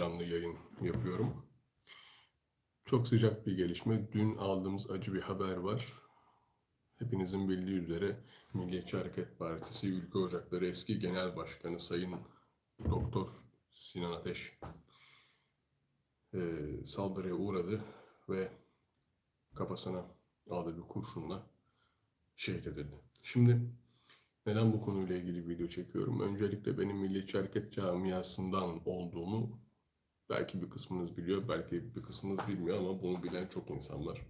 canlı yayın yapıyorum. Çok sıcak bir gelişme. Dün aldığımız acı bir haber var. Hepinizin bildiği üzere Milliyetçi Hareket Partisi Ülke Ocakları eski Genel Başkanı Sayın Doktor Sinan Ateş eee, saldırıya uğradı ve kafasına aldığı bir kurşunla şehit edildi. Şimdi neden bu konuyla ilgili video çekiyorum? Öncelikle benim Milliyetçi Hareket camiasından olduğumu belki bir kısmınız biliyor, belki bir kısmınız bilmiyor ama bunu bilen çok insan var.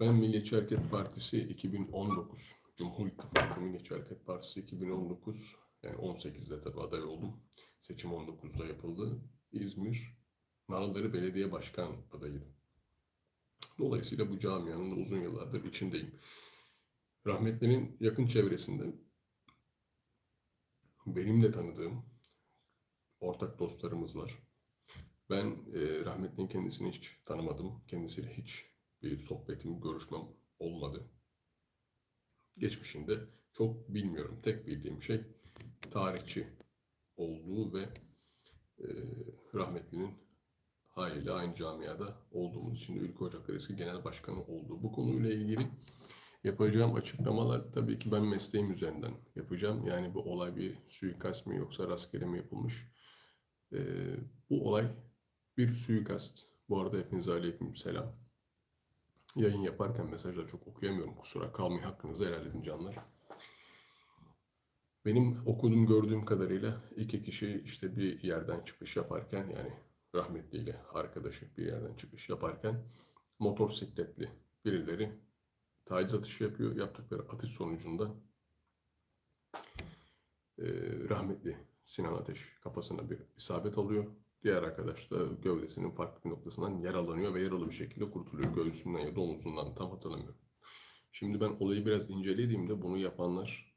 Ben Milliyetçi Hareket Partisi 2019, Cumhur İttifakı Milliyetçi Hareket Partisi 2019, yani 18'de tabii aday oldum. Seçim 19'da yapıldı. İzmir Narlıdere Belediye Başkan adayıydım. Dolayısıyla bu camianın da uzun yıllardır içindeyim. Rahmetlinin yakın çevresinde benim de tanıdığım ortak dostlarımız var. Ben e, rahmetlinin kendisini hiç tanımadım. Kendisiyle hiç bir sohbetim, görüşmem olmadı. Geçmişinde çok bilmiyorum. Tek bildiğim şey tarihçi olduğu ve e, rahmetlinin haliyle aynı camiada olduğumuz için de Ülke Ocakları eski genel başkanı olduğu. Bu konuyla ilgili yapacağım açıklamalar tabii ki ben mesleğim üzerinden yapacağım. Yani bu olay bir suikast mı yoksa rastgele mi yapılmış? E, bu olay bir suikast. Bu arada hepinize aleyküm selam. Yayın yaparken mesajları çok okuyamıyorum. Kusura kalmayın. Hakkınızı helal edin canlar. Benim okuduğum gördüğüm kadarıyla iki kişi işte bir yerden çıkış yaparken yani rahmetliyle arkadaşı bir yerden çıkış yaparken motosikletli birileri taciz atışı yapıyor. Yaptıkları atış sonucunda e, rahmetli Sinan Ateş kafasına bir isabet alıyor. Diğer arkadaş da gövdesinin farklı bir noktasından yaralanıyor ve yaralı bir şekilde kurtuluyor. Göğsünden ya da omuzundan tam hatırlamıyorum. Şimdi ben olayı biraz incelediğimde bunu yapanlar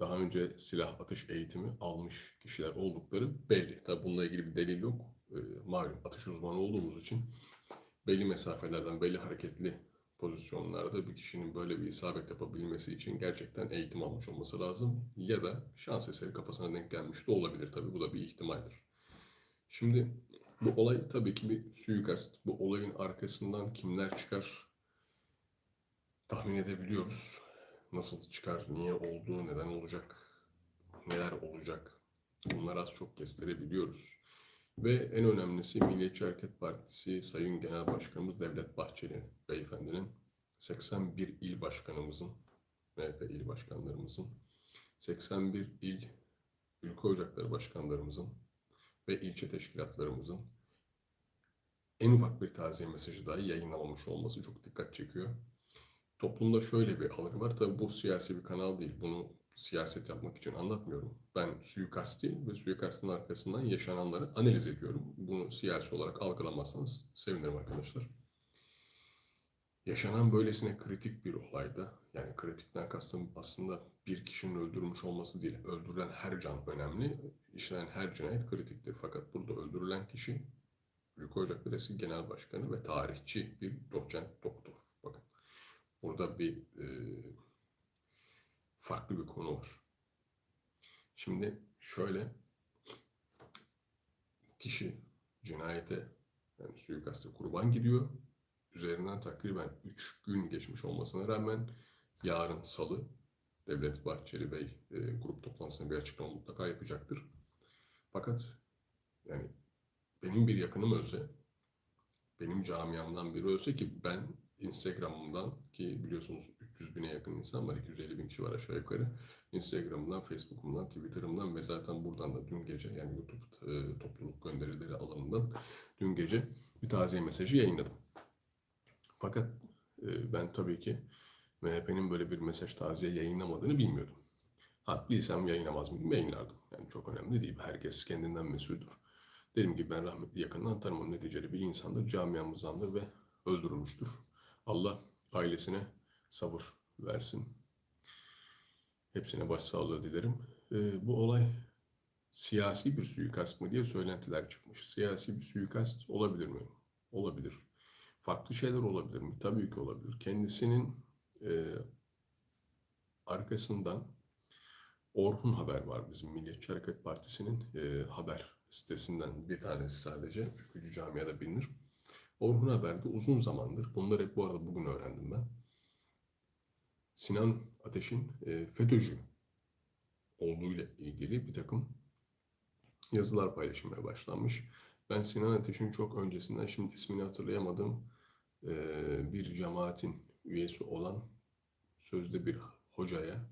daha önce silah atış eğitimi almış kişiler oldukları belli. Tabi bununla ilgili bir delil yok. Ee, malum atış uzmanı olduğumuz için belli mesafelerden, belli hareketli pozisyonlarda bir kişinin böyle bir isabet yapabilmesi için gerçekten eğitim almış olması lazım. Ya da şans eseri kafasına denk gelmiş de olabilir tabii. Bu da bir ihtimaldir. Şimdi bu olay tabii ki bir suikast. Bu olayın arkasından kimler çıkar tahmin edebiliyoruz. Nasıl çıkar, niye oldu, neden olacak, neler olacak bunları az çok kestirebiliyoruz. Ve en önemlisi Milliyetçi Hareket Partisi Sayın Genel Başkanımız Devlet Bahçeli Beyefendinin 81 il başkanımızın, MHP il başkanlarımızın, 81 il ülke ocakları başkanlarımızın ve ilçe teşkilatlarımızın en ufak bir taziye mesajı dahi yayınlamamış olması çok dikkat çekiyor. Toplumda şöyle bir algı var. Tabii bu siyasi bir kanal değil. Bunu siyaset yapmak için anlatmıyorum. Ben suikasti ve suikastin arkasından yaşananları analiz ediyorum. Bunu siyasi olarak algılamazsanız sevinirim arkadaşlar. Yaşanan böylesine kritik bir olayda, yani kritikten kastım aslında bir kişinin öldürülmüş olması değil, öldürülen her can önemli, işlenen her cinayet kritiktir. Fakat burada öldürülen kişi Ülke Ocakları eski genel başkanı ve tarihçi bir doçent doktor. Bakın burada bir e, farklı bir konu var. Şimdi şöyle kişi cinayete yani suikaste kurban gidiyor. Üzerinden takriben 3 gün geçmiş olmasına rağmen yarın salı Devlet Bahçeli Bey e, grup toplantısında bir açıklama mutlaka yapacaktır. Fakat yani benim bir yakınım ölse, benim camiamdan biri ölse ki ben Instagram'ımdan ki biliyorsunuz 300 bine yakın insan var, 250 bin kişi var aşağı yukarı. Instagram'dan, Facebook'umdan, Twitter'ımdan ve zaten buradan da dün gece yani YouTube e, topluluk gönderileri alanından dün gece bir taziye mesajı yayınladım. Fakat e, ben tabii ki MHP'nin böyle bir mesaj taziye yayınlamadığını bilmiyordum. Haklıysam yayınlamaz mıydım? Yayınlardım. Yani çok önemli değil. Herkes kendinden mesuldür. Dediğim gibi ben rahmetli yakından tanımam neticeli bir insandır. Camiamızdandır ve öldürülmüştür. Allah ailesine sabır versin. Hepsine başsağlığı dilerim. Ee, bu olay siyasi bir suikast mı diye söylentiler çıkmış. Siyasi bir suikast olabilir mi? Olabilir. Farklı şeyler olabilir mi? Tabii ki olabilir. Kendisinin e, arkasından Orhun Haber var bizim Milliyetçi Hareket Partisi'nin e, haber sitesinden bir tanesi sadece. Ülkücü Camia'da bilinir. Orhun Haber'de uzun zamandır, bunları hep bu arada bugün öğrendim ben. Sinan Ateş'in e, FETÖ'cü olduğuyla ilgili bir takım yazılar paylaşılmaya başlanmış. Ben Sinan Ateş'in çok öncesinden, şimdi ismini hatırlayamadığım e, bir cemaatin üyesi olan sözde bir hocaya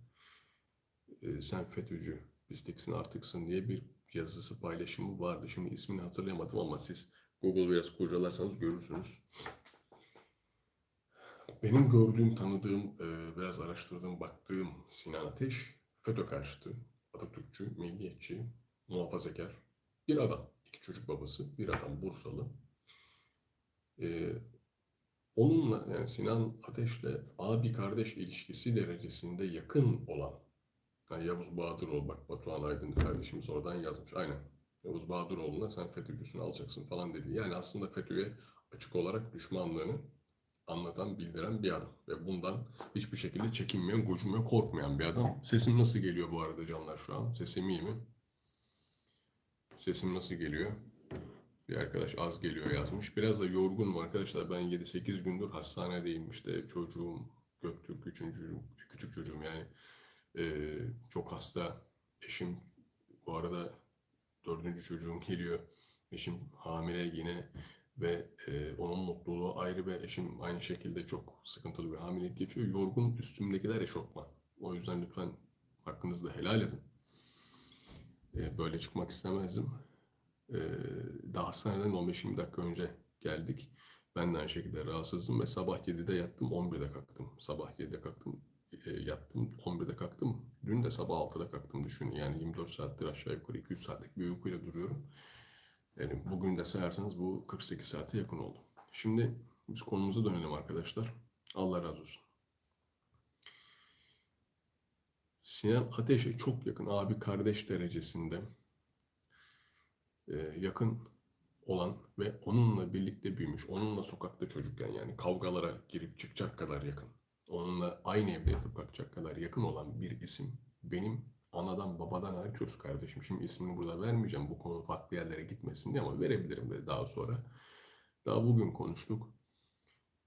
e, sen FETÖ'cü pisliksin artıksın diye bir yazısı paylaşımı vardı. Şimdi ismini hatırlayamadım ama siz Google biraz kurcalarsanız görürsünüz. Benim gördüğüm, tanıdığım, e, biraz araştırdığım, baktığım Sinan Ateş FETÖ karşıtı, Atatürkçü, milliyetçi, muhafazakar bir adam. İki çocuk babası, bir adam Bursalı. E, onunla yani Sinan Ateş'le abi kardeş ilişkisi derecesinde yakın olan yani Yavuz Bahadıroğlu bak Batuhan Aydın kardeşimiz oradan yazmış. Aynen. Yavuz Bahadıroğlu'na sen FETÖ'cüsünü alacaksın falan dedi. Yani aslında FETÖ'ye açık olarak düşmanlığını anlatan, bildiren bir adam. Ve bundan hiçbir şekilde çekinmeyen, gocunmayan, korkmayan bir adam. Sesim nasıl geliyor bu arada canlar şu an? Sesim iyi mi? Sesim nasıl geliyor? Bir arkadaş az geliyor yazmış. Biraz da yorgunum arkadaşlar. Ben 7-8 gündür hastanedeyim. İşte çocuğum Göktürk, üçüncü, küçük çocuğum yani ee, çok hasta. Eşim bu arada dördüncü çocuğum geliyor. Eşim hamile yine ve e, onun mutluluğu ayrı ve eşim aynı şekilde çok sıkıntılı bir hamilelik geçiyor. Yorgun üstümdekiler eşofman. O yüzden lütfen hakkınızı da helal edin. E, böyle çıkmak istemezdim. Daha hastaneden 15-20 dakika önce geldik. Ben de aynı şekilde rahatsızım ve sabah 7'de yattım, 11'de kalktım. Sabah 7'de kalktım, e, yattım, 11'de kalktım. Dün de sabah 6'da kalktım düşünün. Yani 24 saattir aşağı yukarı 200 saatlik bir uykuyla duruyorum. Yani bugün de sayarsanız bu 48 saate yakın oldu. Şimdi biz konumuza dönelim arkadaşlar. Allah razı olsun. Sinan Ateş'e çok yakın abi kardeş derecesinde yakın olan ve onunla birlikte büyümüş, onunla sokakta çocukken yani kavgalara girip çıkacak kadar yakın, onunla aynı evde yatıp kalkacak kadar yakın olan bir isim benim anadan babadan öz kardeşim. Şimdi ismini burada vermeyeceğim bu konu farklı yerlere gitmesin diye ama verebilirim de daha sonra. Daha bugün konuştuk.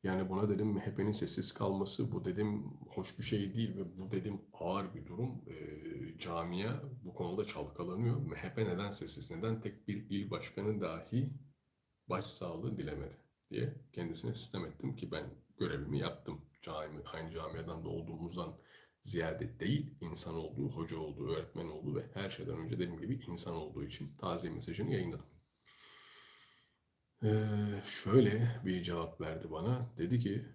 Yani buna dedim MHP'nin sessiz kalması bu dedim hoş bir şey değil ve bu dedim ağır bir durum. E, camia bu konuda çalkalanıyor. MHP neden sessiz? Neden tek bir il başkanı dahi başsağlığı dilemedi diye kendisine sistem ettim ki ben görevimi yaptım. Cami, aynı camiadan da olduğumuzdan ziyade değil, insan olduğu, hoca olduğu, öğretmen olduğu ve her şeyden önce dediğim gibi insan olduğu için taziye mesajını yayınladım. Şöyle bir cevap verdi bana. Dedi ki,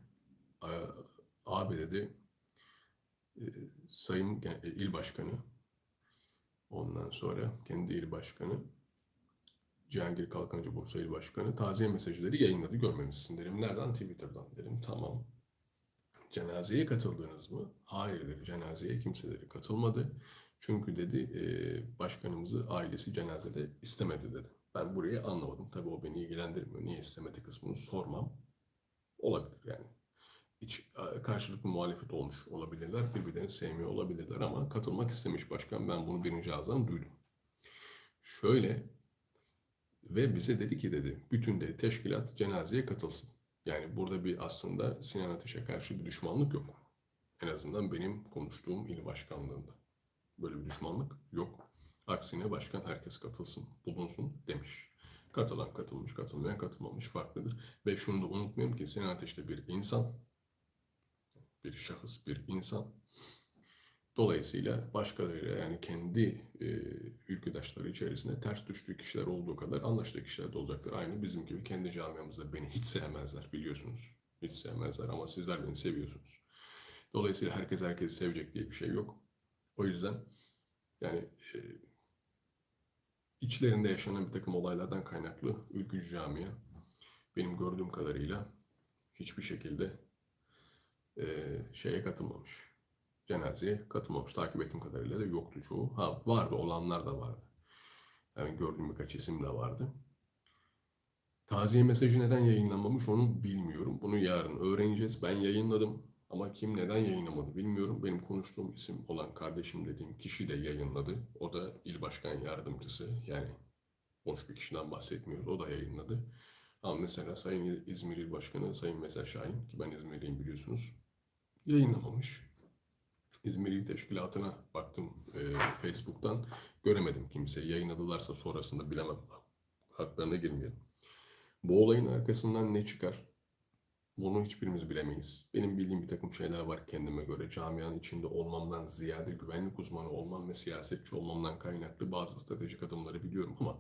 abi dedi, e, Sayın e, İl Başkanı, ondan sonra kendi il başkanı, Cihangir Kalkancı Bursa İl Başkanı taziye mesajları yayınladı görmemişsin dedim. Nereden? Twitter'dan dedim. Tamam. Cenazeye katıldınız mı? Hayır dedi. Cenazeye kimseleri katılmadı. Çünkü dedi başkanımızı ailesi cenazede istemedi dedi. Ben burayı anlamadım. Tabii o beni ilgilendirmiyor. Niye istemedi kısmını sormam. Olabilir yani. Hiç karşılıklı muhalefet olmuş olabilirler. Birbirlerini sevmiyor olabilirler ama katılmak istemiş başkan. Ben bunu birinci ağızdan duydum. Şöyle ve bize dedi ki dedi bütün dedi teşkilat cenazeye katılsın. Yani burada bir aslında Sinan Ateş'e karşı bir düşmanlık yok. En azından benim konuştuğum il başkanlığında. Böyle bir düşmanlık yok. Aksine başkan herkes katılsın, bulunsun demiş. Katılan katılmış, katılmayan katılmamış farklıdır. Ve şunu da unutmayalım ki Sinan Ateş de bir insan. Bir şahıs, bir insan. Dolayısıyla başkalarıyla yani kendi e, ülküdaşları içerisinde ters düştüğü kişiler olduğu kadar anlaştığı kişiler de olacaktır. Aynı bizim gibi kendi camiamızda beni hiç sevmezler biliyorsunuz. Hiç sevmezler ama sizler beni seviyorsunuz. Dolayısıyla herkes herkesi sevecek diye bir şey yok. O yüzden yani e, içlerinde yaşanan bir takım olaylardan kaynaklı ülkücü camia benim gördüğüm kadarıyla hiçbir şekilde e, şeye katılmamış cenazeye katılmamış. Takip ettiğim kadarıyla da yoktu çoğu. Ha vardı, olanlar da vardı. Yani gördüğüm birkaç isim de vardı. Taziye mesajı neden yayınlanmamış onu bilmiyorum. Bunu yarın öğreneceğiz. Ben yayınladım ama kim neden yayınlamadı bilmiyorum. Benim konuştuğum isim olan kardeşim dediğim kişi de yayınladı. O da il başkan yardımcısı yani Boş bir kişiden bahsetmiyoruz. O da yayınladı. Ama mesela Sayın İzmir İl Başkanı Sayın Veysel Şahin ki ben İzmirliyim biliyorsunuz. Yayınlamamış. İzmir İl Teşkilatı'na baktım e, Facebook'tan. Göremedim kimseyi. Yayınladılarsa sonrasında bilemem. Haklarına girmeyelim. Bu olayın arkasından ne çıkar? Bunu hiçbirimiz bilemeyiz. Benim bildiğim bir takım şeyler var kendime göre. Camianın içinde olmamdan ziyade güvenlik uzmanı olmam ve siyasetçi olmamdan kaynaklı bazı stratejik adımları biliyorum ama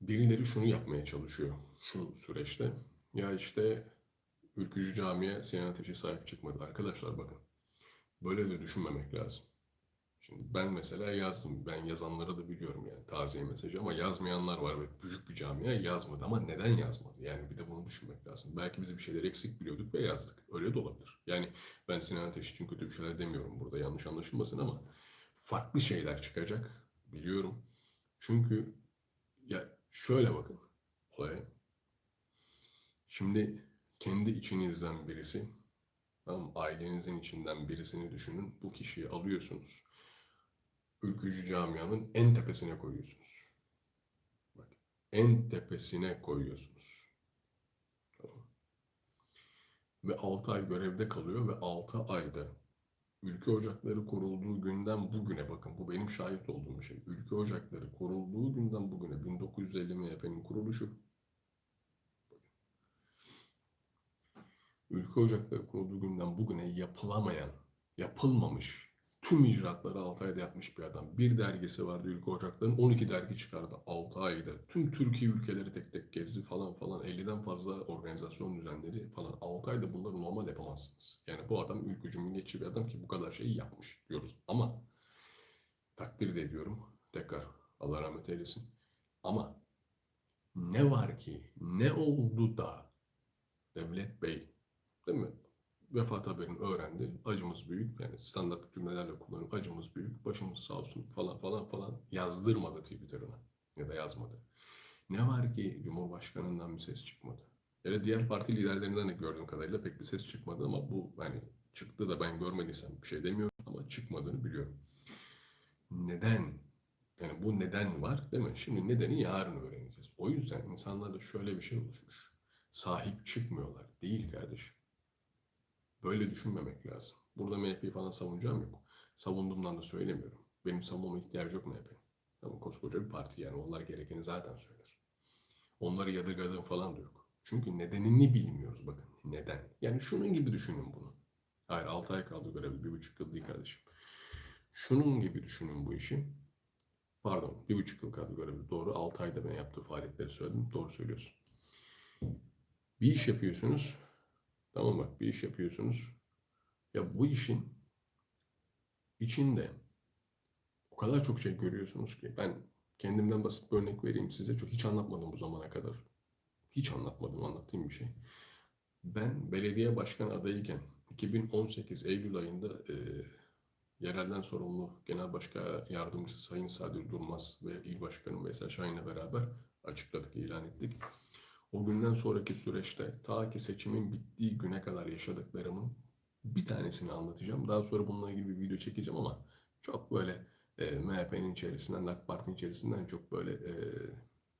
birileri şunu yapmaya çalışıyor şu süreçte. Ya işte ülkücü camiye Sinan Ateş'e sahip çıkmadı. Arkadaşlar bakın böyle de düşünmemek lazım. Şimdi ben mesela yazdım. Ben yazanları da biliyorum yani taziye mesajı ama yazmayanlar var ve büyük bir camia yazmadı ama neden yazmadı? Yani bir de bunu düşünmek lazım. Belki biz bir şeyler eksik biliyorduk ve yazdık. Öyle de olabilir. Yani ben Sinan Ateş için kötü bir şeyler demiyorum burada yanlış anlaşılmasın ama farklı şeyler çıkacak biliyorum. Çünkü ya şöyle bakın olaya. Şimdi kendi içinizden birisi, ailenizin içinden birisini düşünün. Bu kişiyi alıyorsunuz ülkücü camianın en tepesine koyuyorsunuz. Bak, en tepesine koyuyorsunuz. Tamam. Ve 6 ay görevde kalıyor ve 6 ayda ülke ocakları kurulduğu günden bugüne bakın bu benim şahit olduğum şey. Ülke ocakları kurulduğu günden bugüne 1950 MHP'nin kuruluşu. Ülke ocakları kurulduğu günden bugüne yapılamayan, yapılmamış tüm icraatları 6 ayda yapmış bir adam. Bir dergisi vardı Ülke Ocakları'nın 12 dergi çıkardı 6 ayda. Tüm Türkiye ülkeleri tek tek gezdi falan falan. 50'den fazla organizasyon düzenleri falan. 6 ayda bunları normal yapamazsınız. Yani bu adam ülkücü milliyetçi bir adam ki bu kadar şeyi yapmış diyoruz. Ama takdir de ediyorum. Tekrar Allah rahmet eylesin. Ama ne var ki ne oldu da Devlet Bey değil mi? Vefat haberini öğrendi. Acımız büyük. Yani standart cümlelerle kullanıp acımız büyük, başımız sağ olsun falan falan falan yazdırmadı Twitter'ına. Ya da yazmadı. Ne var ki Cumhurbaşkanı'ndan bir ses çıkmadı. Ya diğer parti liderlerinden de gördüğüm kadarıyla pek bir ses çıkmadı ama bu hani çıktı da ben görmediysem bir şey demiyorum ama çıkmadığını biliyorum. Neden? Yani bu neden var değil mi? Şimdi nedeni yarın öğreneceğiz. O yüzden insanlarda şöyle bir şey oluşmuş. Sahip çıkmıyorlar. Değil kardeşim. Böyle düşünmemek lazım. Burada MHP'yi falan savunacağım yok. Savunduğumdan da söylemiyorum. Benim savunmama ihtiyacı yok MHP'nin. Ama koskoca bir parti yani onlar gerekeni zaten söyler. Onları yadırgadığım falan da yok. Çünkü nedenini bilmiyoruz bakın. Neden? Yani şunun gibi düşünün bunu. Hayır 6 ay kaldı görevi. Bir buçuk yıl değil kardeşim. Şunun gibi düşünün bu işi. Pardon bir buçuk yıl kaldı görevi. Doğru 6 ayda ben yaptığı faaliyetleri söyledim. Doğru söylüyorsun. Bir iş yapıyorsunuz. Tamam bak bir iş yapıyorsunuz. Ya bu işin içinde o kadar çok şey görüyorsunuz ki ben kendimden basit bir örnek vereyim size. Çok hiç anlatmadım bu zamana kadar. Hiç anlatmadım anlattığım bir şey. Ben belediye başkan adayıyken 2018 Eylül ayında e, yerelden sorumlu Genel Başkan Yardımcısı Sayın Sadir Durmaz ve İl Başkanı Veysel Şahin'le beraber açıkladık, ilan ettik. O günden sonraki süreçte ta ki seçimin bittiği güne kadar yaşadıklarımın bir tanesini anlatacağım. Daha sonra bununla ilgili bir video çekeceğim ama çok böyle e, MHP'nin içerisinden, AK Parti'nin içerisinden çok böyle e,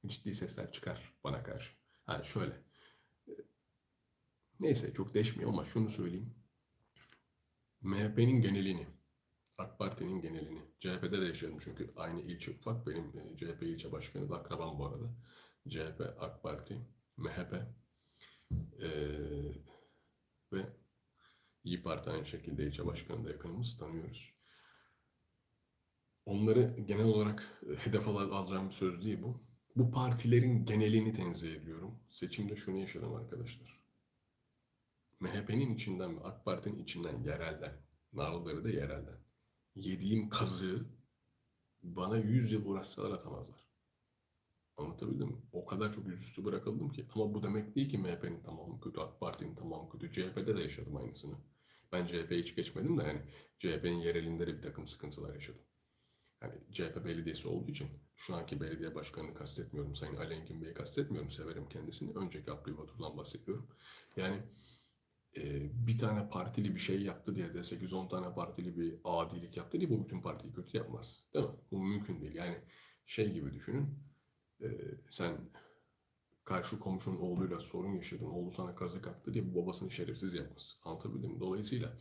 ciddi sesler çıkar bana karşı. Ha şöyle. E, neyse çok deşmiyor ama şunu söyleyeyim. MHP'nin genelini, AK Parti'nin genelini, CHP'de de yaşadım çünkü aynı ilçe ufak. Benim e, CHP ilçe başkanı da akrabam bu arada. CHP, AK Parti, MHP ee, ve İyi Parti aynı şekilde ilçe başkanı da yakınımız tanıyoruz. Onları genel olarak hedef alacağım bir söz değil bu. Bu partilerin genelini tenzih ediyorum. Seçimde şunu yaşadım arkadaşlar. MHP'nin içinden ve AK Parti'nin içinden yerelden, Narlıları da yerelden. Yediğim kazığı bana 100 yıl uğraşsalar atamazlar. Anlatabildim mi? O kadar çok yüzüstü bırakıldım ki. Ama bu demek değil ki MHP'nin tamamı kötü, AK Parti'nin tamamı kötü. CHP'de de yaşadım aynısını. Ben CHP'ye hiç geçmedim de yani CHP'nin yerelinde de bir takım sıkıntılar yaşadım. Yani CHP belediyesi olduğu için şu anki belediye başkanını kastetmiyorum. Sayın Ali Engin Bey'i kastetmiyorum. Severim kendisini. Önceki Abdülhamid Batur'dan bahsediyorum. Yani e, bir tane partili bir şey yaptı diye de 8-10 tane partili bir adilik yaptı diye bu bütün partiyi kötü yapmaz. Değil mi? Bu mümkün değil. Yani şey gibi düşünün. Ee, sen karşı komşunun oğluyla sorun yaşadın. Oğlu sana kazık attı diye babasını şerefsiz yapmaz. Anlatabildim? Dolayısıyla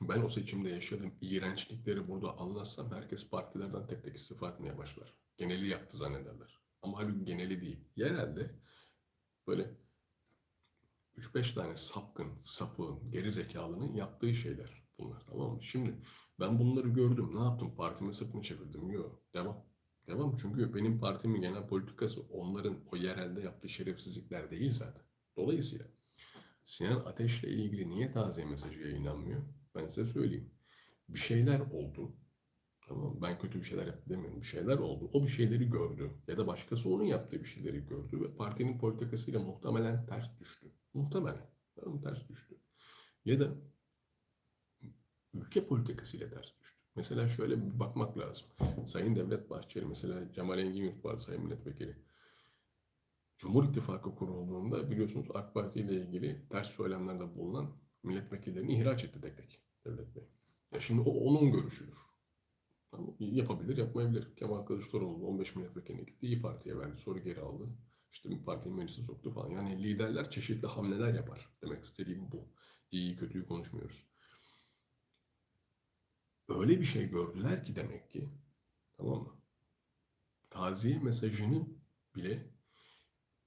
ben o seçimde yaşadığım iğrençlikleri burada anlatsam herkes partilerden tek tek istifa etmeye başlar. Geneli yaptı zannederler. Ama halbuki geneli değil. Yerelde böyle 3-5 tane sapkın, sapığın, geri zekalının yaptığı şeyler bunlar tamam mı? Şimdi ben bunları gördüm. Ne yaptım? Partime sırtını çevirdim. Yok. Devam. Devam. Çünkü benim partimin genel politikası onların o yerelde yaptığı şerefsizlikler değil zaten. Dolayısıyla Sinan Ateş'le ilgili niye taze mesajı yayınlanmıyor? Ben size söyleyeyim. Bir şeyler oldu. Tamam? Ben kötü bir şeyler yaptı demiyorum. Bir şeyler oldu. O bir şeyleri gördü. Ya da başkası onun yaptığı bir şeyleri gördü. Ve partinin politikasıyla muhtemelen ters düştü. Muhtemelen. Tamam? Ters düştü. Ya da ülke politikasıyla ters düştü. Mesela şöyle bir bakmak lazım. Sayın Devlet Bahçeli, mesela Cemal Engin Yurtbay Sayın Milletvekili. Cumhur İttifakı kurulduğunda biliyorsunuz AK Parti ile ilgili ters söylemlerde bulunan milletvekillerini ihraç etti tek tek Devlet Bey. Ya şimdi o onun görüşüdür. Yapabilir, yapmayabilir. Kemal Kılıçdaroğlu 15 milletvekiline gitti, İyi Parti'ye verdi, sonra geri aldı. İşte bir partiyi meclise soktu falan. Yani liderler çeşitli hamleler yapar. Demek istediğim bu. İyi kötüyü konuşmuyoruz. Öyle bir şey gördüler ki demek ki, tamam mı? Taziye mesajını bile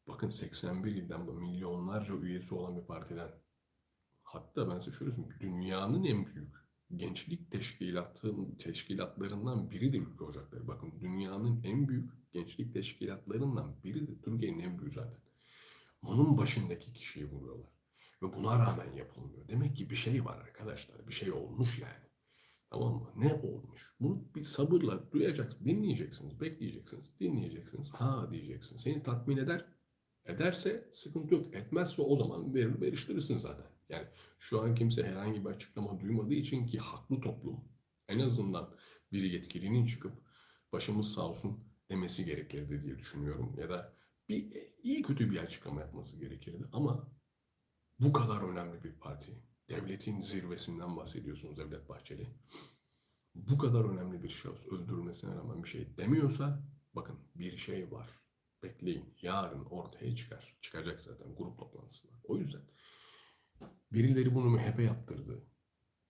bakın 81 ilden bu milyonlarca üyesi olan bir partiden hatta ben size şöyle söyleyeyim dünyanın en büyük gençlik teşkilatı, teşkilatlarından biridir Ülke Ocakları. Bakın dünyanın en büyük gençlik teşkilatlarından biridir. Türkiye'nin en büyüğü zaten. Onun başındaki kişiyi vuruyorlar. Ve buna rağmen yapılmıyor. Demek ki bir şey var arkadaşlar. Bir şey olmuş yani. Tamam mı? Ne olmuş? Bunu bir sabırla duyacaksınız, dinleyeceksiniz, bekleyeceksiniz, dinleyeceksiniz. Ha diyeceksiniz. Seni tatmin eder. Ederse sıkıntı yok. Etmezse o zaman verir veriştirirsin zaten. Yani şu an kimse herhangi bir açıklama duymadığı için ki haklı toplum en azından bir yetkilinin çıkıp başımız sağ olsun demesi gerekirdi diye düşünüyorum. Ya da bir iyi kötü bir açıklama yapması gerekirdi. Ama bu kadar önemli bir parti. Devletin zirvesinden bahsediyorsunuz Devlet Bahçeli. Bu kadar önemli bir şahıs öldürülmesine rağmen bir şey demiyorsa bakın bir şey var. Bekleyin. Yarın ortaya çıkar. Çıkacak zaten grup toplantısında. O yüzden birileri bunu MHP yaptırdı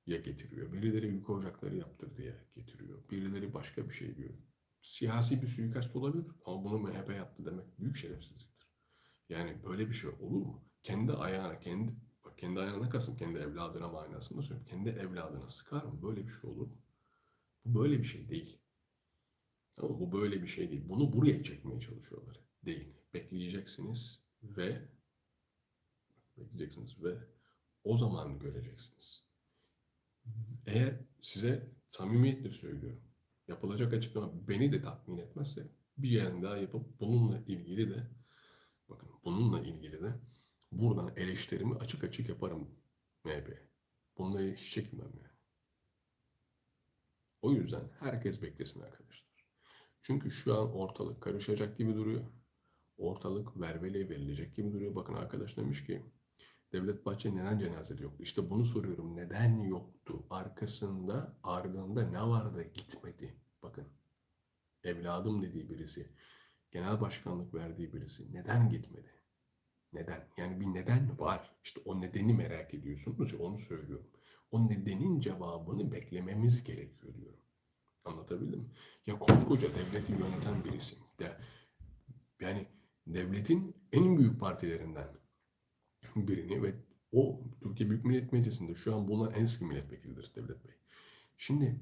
ya getiriyor. Birileri ülke ocakları yaptırdı ya getiriyor. Birileri başka bir şey diyor. Siyasi bir suikast olabilir ama bunu MHP yaptı demek büyük şerefsizliktir. Yani böyle bir şey olur mu? Kendi ayağına, kendi kendi ayağına kasın, kendi evladına manasında söylüyorum. Kendi evladına sıkar mı? Böyle bir şey olur mu? Bu böyle bir şey değil. Ama bu böyle bir şey değil. Bunu buraya çekmeye çalışıyorlar. Değil. Bekleyeceksiniz ve bekleyeceksiniz ve o zaman göreceksiniz. Eğer size samimiyetle söylüyorum. Yapılacak açıklama beni de tatmin etmezse bir yayın daha yapıp bununla ilgili de bakın bununla ilgili de buradan eleştirimi açık açık yaparım MHP. Bunda hiç çekinmem yani. O yüzden herkes beklesin arkadaşlar. Çünkü şu an ortalık karışacak gibi duruyor. Ortalık vervele verilecek gibi duruyor. Bakın arkadaş demiş ki Devlet Bahçeli neden cenazede yoktu? İşte bunu soruyorum. Neden yoktu? Arkasında, ardında ne vardı gitmedi? Bakın. Evladım dediği birisi, genel başkanlık verdiği birisi neden gitmedi? Neden? Yani bir neden var. İşte o nedeni merak ediyorsunuz ya onu söylüyorum. O nedenin cevabını beklememiz gerekiyor diyorum. Anlatabildim mi? Ya koskoca devleti yöneten birisi. De, yani devletin en büyük partilerinden birini ve o Türkiye Büyük Millet Meclisi'nde şu an bulunan en sıkı milletvekilidir Devlet Bey. Şimdi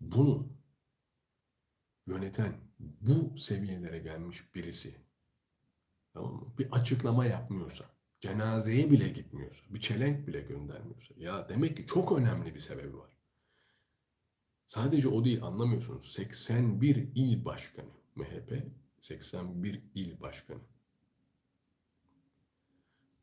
bunu yöneten bu seviyelere gelmiş birisi tamam mı? Bir açıklama yapmıyorsa, cenazeye bile gitmiyorsa, bir çelenk bile göndermiyorsa ya demek ki çok önemli bir sebebi var. Sadece o değil anlamıyorsunuz. 81 il başkanı MHP 81 il başkanı.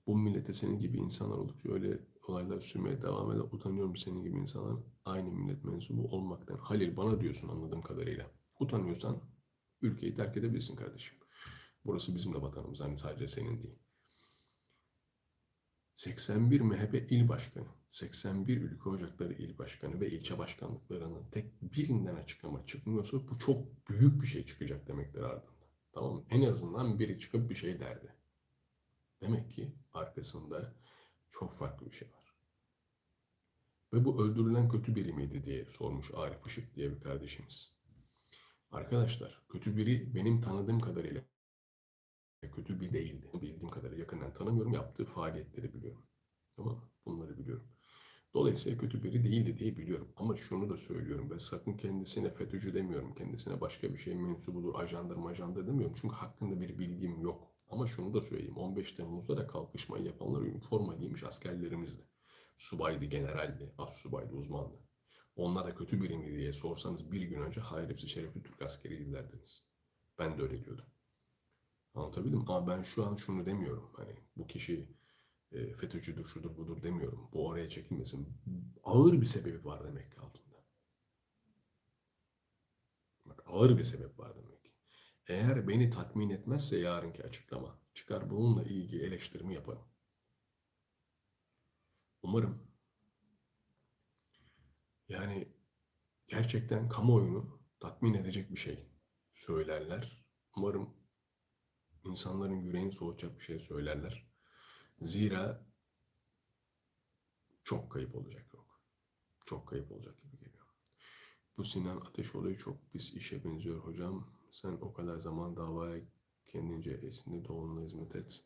Bu millete senin gibi insanlar oldukça öyle olaylar sürmeye devam eder. Utanıyorum senin gibi insanlar aynı millet mensubu olmaktan. Halil bana diyorsun anladığım kadarıyla. Utanıyorsan ülkeyi terk edebilirsin kardeşim. Burası bizim de vatanımız. Hani sadece senin değil. 81 MHP il başkanı, 81 ülke ocakları il başkanı ve ilçe başkanlıklarının tek birinden açıklama çıkmıyorsa bu çok büyük bir şey çıkacak demektir ardından. Tamam mı? En azından biri çıkıp bir şey derdi. Demek ki arkasında çok farklı bir şey var. Ve bu öldürülen kötü biri miydi diye sormuş Arif Işık diye bir kardeşimiz. Arkadaşlar kötü biri benim tanıdığım kadarıyla kötü bir değildi. Bildiğim kadarıyla yakından tanımıyorum. Yaptığı faaliyetleri biliyorum. Mı? Bunları biliyorum. Dolayısıyla kötü biri değildi diye biliyorum. Ama şunu da söylüyorum. Ben sakın kendisine FETÖ'cü demiyorum. Kendisine başka bir şey mensubudur, ajandır majandır demiyorum. Çünkü hakkında bir bilgim yok. Ama şunu da söyleyeyim. 15 Temmuz'da da kalkışmayı yapanlar üniforma giymiş askerlerimizdi. Subaydı, generaldi, az subaydı, uzmandı. Onlar da kötü biri mi diye sorsanız bir gün önce hayır hepsi şerefli Türk askeri derdiniz. Ben de öyle diyordum. Anlatabildim ama ben şu an şunu demiyorum. Hani bu kişi e, FETÖ'cüdür, şudur budur demiyorum. Bu oraya çekilmesin. Ağır bir sebebi var demek ki altında. Bak ağır bir sebep var demek. Eğer beni tatmin etmezse yarınki açıklama çıkar bununla ilgili eleştirimi yaparım. Umarım yani gerçekten kamuoyunu tatmin edecek bir şey söylerler. Umarım insanların yüreğini soğutacak bir şey söylerler. Zira çok kayıp olacak yok. Çok kayıp olacak gibi geliyor. Bu Sinan Ateş olayı çok pis işe benziyor hocam. Sen o kadar zaman davaya kendince esinde doğumuna hizmet et.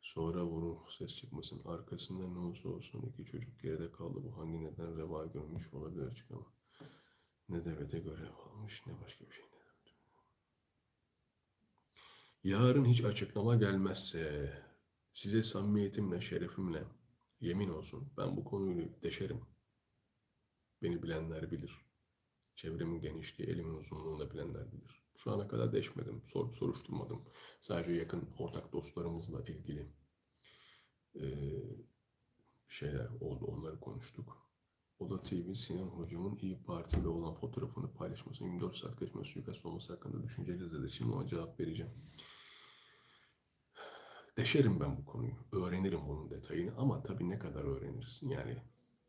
Sonra vurun ses çıkmasın. Arkasında ne olursa olsun iki çocuk geride kaldı. Bu hangi neden reva görmüş olabilir açıklama. Ne devlete görev almış ne başka bir şey. Yarın hiç açıklama gelmezse size samimiyetimle, şerefimle yemin olsun ben bu konuyu deşerim. Beni bilenler bilir. Çevremin genişliği, elimin uzunluğunu da bilenler bilir. Şu ana kadar deşmedim, sorup soruşturmadım. Sadece yakın ortak dostlarımızla ilgili eee, şeyler oldu, onları konuştuk. Oda TV, Sinan Hocam'ın İyi Parti ile olan fotoğrafını paylaşması 24 saat geçmez suikast olması hakkında düşünceniz nedir? Şimdi ona cevap vereceğim. Deşerim ben bu konuyu. Öğrenirim bunun detayını ama tabii ne kadar öğrenirsin? Yani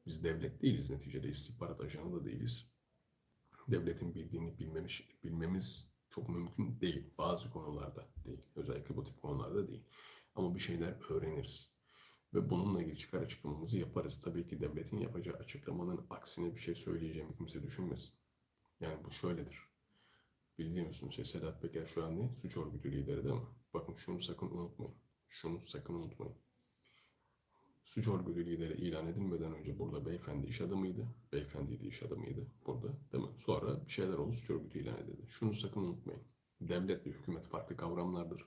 biz devlet değiliz neticede istihbarat ajanı da değiliz. Devletin bildiğini bilmemiş, bilmemiz çok mümkün değil. Bazı konularda değil. Özellikle bu tip konularda değil. Ama bir şeyler öğreniriz. Ve bununla ilgili çıkar açıklamamızı yaparız. Tabii ki devletin yapacağı açıklamanın aksine bir şey söyleyeceğimi kimse düşünmesin. Yani bu şöyledir. Şey Sedat Peker şu an ne? Suç örgütü lideri değil mi? Bakın şunu sakın unutmayın. Şunu sakın unutmayın. Suç örgütü lideri ilan edilmeden önce burada beyefendi iş adamıydı. Beyefendiydi iş adamıydı burada değil mi? Sonra bir şeyler oldu suç örgütü ilan edildi. Şunu sakın unutmayın. Devlet ve hükümet farklı kavramlardır.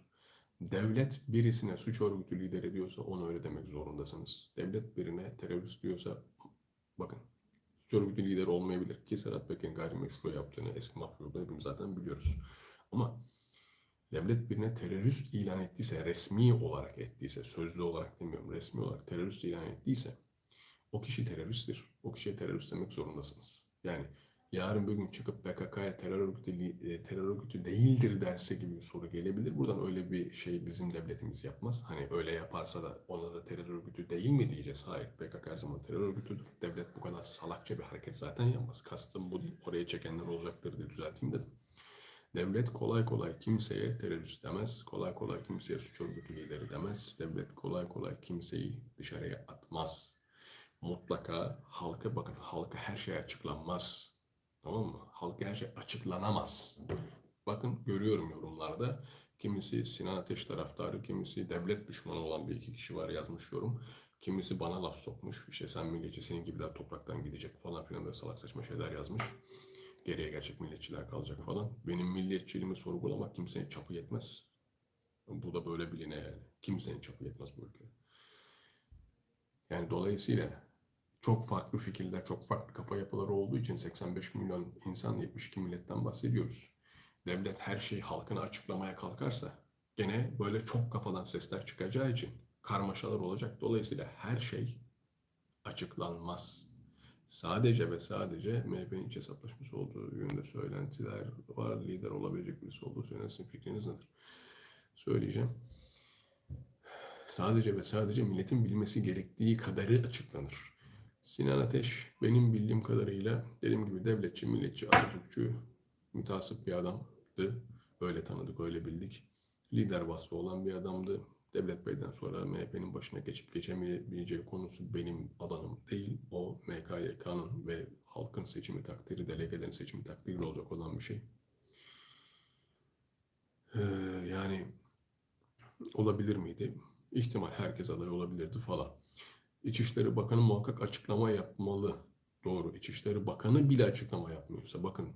Devlet birisine suç örgütü lideri diyorsa onu öyle demek zorundasınız. Devlet birine terörist diyorsa bakın suç örgütü lideri olmayabilir. Ki Serhat Peker'in gayrimeşru yaptığını eski mafya hepimiz zaten biliyoruz. Ama devlet birine terörist ilan ettiyse, resmi olarak ettiyse, sözlü olarak demiyorum, resmi olarak terörist ilan ettiyse o kişi teröristtir. O kişiye terörist demek zorundasınız. Yani yarın bir gün çıkıp PKK'ya terör örgütü, e, terör örgütü değildir derse gibi bir soru gelebilir. Buradan öyle bir şey bizim devletimiz yapmaz. Hani öyle yaparsa da ona da terör örgütü değil mi diyeceğiz. Hayır PKK her zaman terör örgütüdür. Devlet bu kadar salakça bir hareket zaten yapmaz. Kastım bu değil. Oraya çekenler olacaktır diye düzelteyim dedim. Devlet kolay kolay kimseye terörist demez. Kolay kolay kimseye suç örgütü lideri demez. Devlet kolay kolay kimseyi dışarıya atmaz. Mutlaka halka bakın halka her şey açıklanmaz. Tamam mı? Halka her şey açıklanamaz. Bakın görüyorum yorumlarda. Kimisi Sinan Ateş taraftarı, kimisi devlet düşmanı olan bir iki kişi var yazmış yorum. Kimisi bana laf sokmuş. İşte sen milliyetçi senin gibiler topraktan gidecek falan filan böyle salak saçma şeyler yazmış. Geriye gerçek milliyetçiler kalacak falan. Benim milliyetçiliğimi sorgulamak kimsenin çapı yetmez. Bu da böyle biline yani. Kimsenin çapı yetmez bu ülkede. Yani dolayısıyla çok farklı fikirler, çok farklı kafa yapıları olduğu için 85 milyon insan, 72 milletten bahsediyoruz. Devlet her şeyi halkına açıklamaya kalkarsa gene böyle çok kafadan sesler çıkacağı için karmaşalar olacak. Dolayısıyla her şey açıklanmaz. Sadece ve sadece MHP'nin iç hesaplaşması olduğu yönünde söylentiler var. Lider olabilecek birisi olduğu söylensin. Fikriniz nedir? Söyleyeceğim. sadece ve sadece milletin bilmesi gerektiği kadarı açıklanır. Sinan Ateş benim bildiğim kadarıyla dediğim gibi devletçi, milletçi, Atatürkçü, mütasip bir adamdı. Öyle tanıdık, öyle bildik. Lider vasfı olan bir adamdı. Devlet Bey'den sonra MHP'nin başına geçip geçemeyeceği konusu benim alanım değil. O MKYK'nın ve halkın seçimi takdiri, delegelerin seçimi takdiri olacak olan bir şey. Ee, yani olabilir miydi? İhtimal herkes aday olabilirdi falan. İçişleri Bakanı muhakkak açıklama yapmalı. Doğru. İçişleri Bakanı bile açıklama yapmıyorsa bakın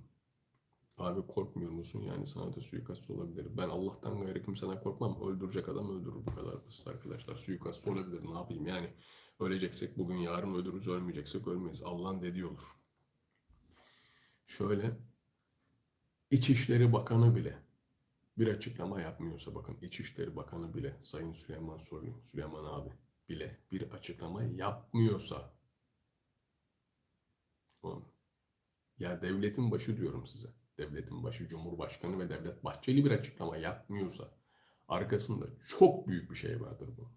abi korkmuyor musun? Yani sana da suikast olabilir. Ben Allah'tan gayrı kimseden korkmam. Öldürecek adam öldürür bu kadar basit arkadaşlar. Suikast olabilir ne yapayım yani. Öleceksek bugün yarın ölürüz. Ölmeyeceksek ölmeyiz. Allah'ın dediği olur. Şöyle İçişleri Bakanı bile bir açıklama yapmıyorsa bakın İçişleri Bakanı bile Sayın Süleyman Soylu, Süleyman abi bile bir açıklama yapmıyorsa ya devletin başı diyorum size. Devletin başı Cumhurbaşkanı ve Devlet Bahçeli bir açıklama yapmıyorsa arkasında çok büyük bir şey vardır bu.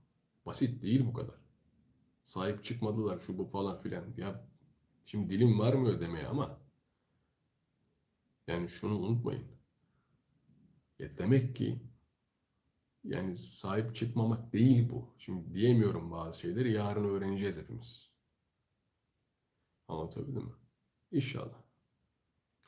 Basit değil bu kadar. Sahip çıkmadılar şu bu falan filan. Ya şimdi dilim varmıyor demeye ama yani şunu unutmayın. Ya demek ki yani sahip çıkmamak değil bu. Şimdi diyemiyorum bazı şeyleri. Yarın öğreneceğiz hepimiz. Anlatabildim mi? İnşallah.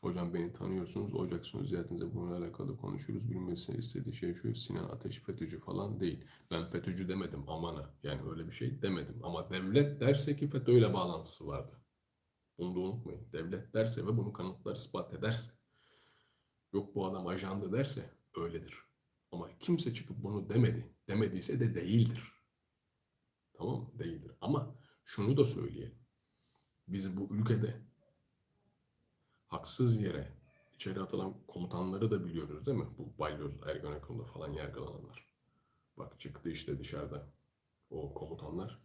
Hocam beni tanıyorsunuz. Ocak sonu ziyaretinize bununla alakalı konuşuruz. Bilmesini istediği şey şu. Sinan Ateş FETÖ'cü falan değil. Ben FETÖ'cü demedim amana. Yani öyle bir şey demedim. Ama devlet derse ki FETÖ ile bağlantısı vardı. Bunu da unutmayın. Devlet derse ve bunu kanıtlar ispat ederse. Yok bu adam ajandı derse öyledir. Ama kimse çıkıp bunu demedi. Demediyse de değildir. Tamam mı? Değildir. Ama şunu da söyleyelim. Biz bu ülkede haksız yere içeri atılan komutanları da biliyoruz değil mi? Bu balyoz Ergenekon'da falan yargılananlar. Bak çıktı işte dışarıda o komutanlar.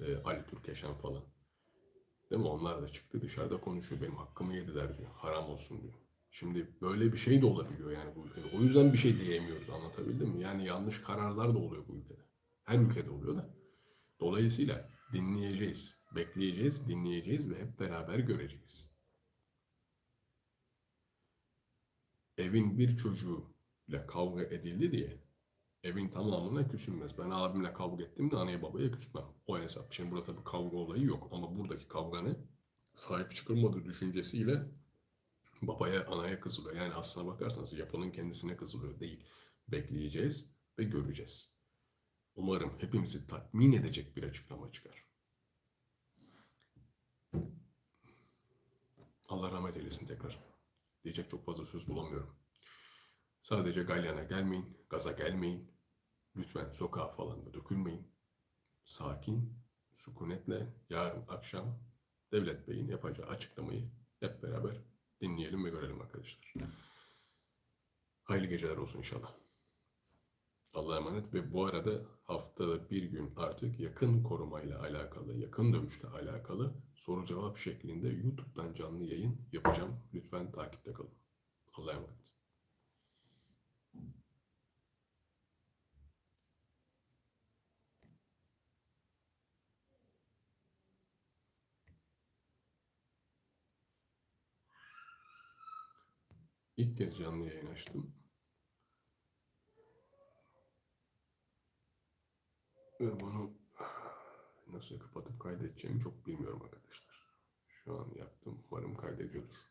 e, Ali Türkeşen falan. Değil mi? Onlar da çıktı dışarıda konuşuyor. Benim hakkımı yediler diyor. Haram olsun diyor. Şimdi böyle bir şey de olabiliyor yani bu ülkede. O yüzden bir şey diyemiyoruz anlatabildim mi? Yani yanlış kararlar da oluyor bu ülkede. Her ülkede oluyor da. Dolayısıyla dinleyeceğiz, bekleyeceğiz, dinleyeceğiz ve hep beraber göreceğiz. Evin bir çocuğuyla kavga edildi diye evin tamamına küsülmez. Ben abimle kavga ettim de anneye babaya küsmem. O hesap. Şimdi burada tabii kavga olayı yok ama buradaki kavga ne? Sahip çıkılmadığı düşüncesiyle babaya anaya kızılıyor. Yani aslına bakarsanız yapanın kendisine kızılıyor değil. Bekleyeceğiz ve göreceğiz. Umarım hepimizi tatmin edecek bir açıklama çıkar. Allah rahmet eylesin tekrar. Diyecek çok fazla söz bulamıyorum. Sadece galyana gelmeyin, gaza gelmeyin. Lütfen sokağa falan da dökülmeyin. Sakin, sükunetle yarın akşam Devlet Bey'in yapacağı açıklamayı hep beraber dinleyelim ve görelim arkadaşlar. Hayırlı geceler olsun inşallah. Allah'a emanet ve bu arada haftada bir gün artık yakın korumayla alakalı, yakın dövüşle alakalı soru cevap şeklinde YouTube'dan canlı yayın yapacağım. Lütfen takipte kalın. Allah'a emanet. İlk kez canlı yayın açtım. Bunu nasıl kapatıp kaydedeceğimi çok bilmiyorum arkadaşlar. Şu an yaptım. Umarım kaydediyordur.